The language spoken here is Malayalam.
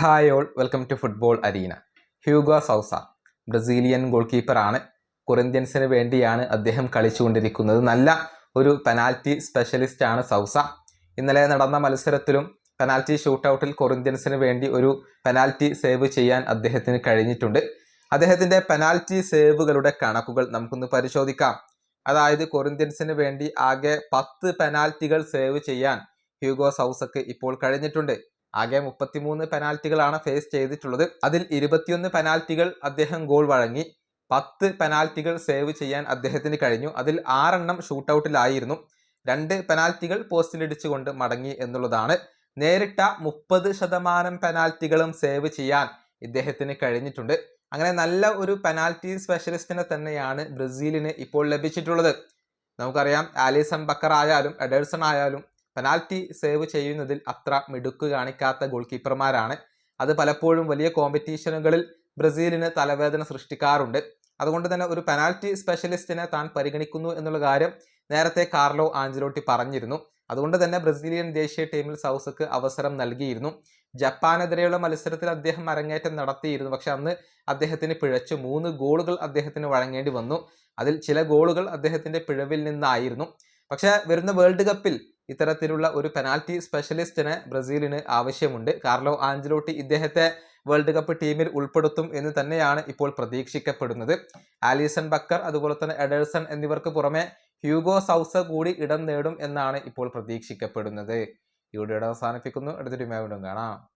Hi all welcome to football arena Hugo Souza Brazilian goal കീപ്പറാണ് കൊറിന്ത്യൻസിന് വേണ്ടിയാണ് അദ്ദേഹം കളിച്ചുകൊണ്ടിരിക്കുന്നത്. നല്ല ഒരു പെനാൽറ്റി സ്പെഷ്യലിസ്റ്റ് ആണ് സൗസ ഇന്നലെ നടന്ന മത്സരത്തിലും പെനാൽറ്റി ഷൂട്ടൗട്ടിൽ കൊറിന്ത്യൻസിന് വേണ്ടി ഒരു പെനാൽറ്റി സേവ് ചെയ്യാൻ അദ്ദേഹത്തിന് കഴിഞ്ഞിട്ടുണ്ട്. അദ്ദേഹത്തിന്റെ പെനാൽറ്റി സേവുകളുടെ കണക്കുകൾ നമുക്കൊന്ന് പരിശോധിക്കാം. അതായത് കൊറിന്ത്യൻസിന് വേണ്ടി ആകെ പത്ത് പെനാൽറ്റികൾ സേവ് ചെയ്യാൻ ഹ്യൂഗോ സൗസക്ക് ഇപ്പോൾ കഴിഞ്ഞിട്ടുണ്ട്. ആകെ മുപ്പത്തിമൂന്ന് പെനാൽറ്റികളാണ് ഫേസ് ചെയ്തിട്ടുള്ളത്. അതിൽ ഇരുപത്തിയൊന്ന് പെനാൽറ്റികൾ അദ്ദേഹം ഗോൾ വഴങ്ങി. പത്ത് പെനാൽറ്റികൾ സേവ് ചെയ്യാൻ അദ്ദേഹത്തിന് കഴിഞ്ഞു. അതിൽ ആറെണ്ണം ഷൂട്ടൗട്ടിലായിരുന്നു. രണ്ട് പെനാൽറ്റികൾ പോസ്റ്റിലിടിച്ചുകൊണ്ട് മടങ്ങി എന്നുള്ളതാണ്. നേരിട്ട മുപ്പത് ശതമാനം പെനാൽറ്റികളും സേവ് ചെയ്യാൻ ഇദ്ദേഹത്തിന് കഴിഞ്ഞിട്ടുണ്ട്. അങ്ങനെ നല്ല ഒരു പെനാൽറ്റി സ്പെഷ്യലിസ്റ്റിനെ തന്നെയാണ് ബ്രസീലിന് ഇപ്പോൾ ലഭിച്ചിട്ടുള്ളത്. നമുക്കറിയാം ആലിസൺ ബക്കർ ആയാലും എഡേഴ്സൺ ആയാലും പെനാൽറ്റി സേവ് ചെയ്യുന്നതിൽ അത്ര മിടുക്ക് കാണിക്കാത്ത ഗോൾ കീപ്പർമാരാണ് അത് പലപ്പോഴും വലിയ കോമ്പറ്റീഷനുകളിൽ ബ്രസീലിന് തലവേദന സൃഷ്ടിക്കാറുണ്ട്. അതുകൊണ്ട് തന്നെ ഒരു പെനാൽറ്റി സ്പെഷ്യലിസ്റ്റിനെ താൻ പരിഗണിക്കുന്നു എന്നുള്ള കാര്യം നേരത്തെ കാർലോ ആഞ്ചലോട്ടി പറഞ്ഞിരുന്നു. അതുകൊണ്ട് തന്നെ ബ്രസീലിയൻ ദേശീയ ടീമിൽ സൗസക്ക് അവസരം നൽകിയിരുന്നു. ജപ്പാനെതിരെയുള്ള മത്സരത്തിൽ അദ്ദേഹം അരങ്ങേറ്റം നടത്തിയിരുന്നു. പക്ഷെ അന്ന് അദ്ദേഹത്തിന് പിഴച്ചു. മൂന്ന് ഗോളുകൾ അദ്ദേഹത്തിന് വഴങ്ങേണ്ടി വന്നു. അതിൽ ചില ഗോളുകൾ അദ്ദേഹത്തിന്റെ പിഴവിൽ നിന്നായിരുന്നു. പക്ഷേ വരുന്ന വേൾഡ് കപ്പിൽ ഇത്തരത്തിലുള്ള ഒരു പെനാൽറ്റി സ്പെഷ്യലിസ്റ്റിന് ബ്രസീലിന് ആവശ്യമുണ്ട്. കാർലോ ആഞ്ചലോട്ടി ഇദ്ദേഹത്തെ വേൾഡ് കപ്പ് ടീമിൽ ഉൾപ്പെടുത്തും എന്ന് തന്നെയാണ് ഇപ്പോൾ പ്രതീക്ഷിക്കപ്പെടുന്നത്. ആലിസൺ ബക്കർ അതുപോലെ തന്നെ എഡേഴ്സൺ എന്നിവർക്ക് പുറമെ ഹ്യൂഗോ സൗസ കൂടി ഇടം നേടും എന്നാണ് ഇപ്പോൾ പ്രതീക്ഷിക്കപ്പെടുന്നത്. ഈ വീഡിയോയുടെ അവസാനിപ്പിക്കുന്നു. അടുത്തൊരു വീണ്ടും കാണാം.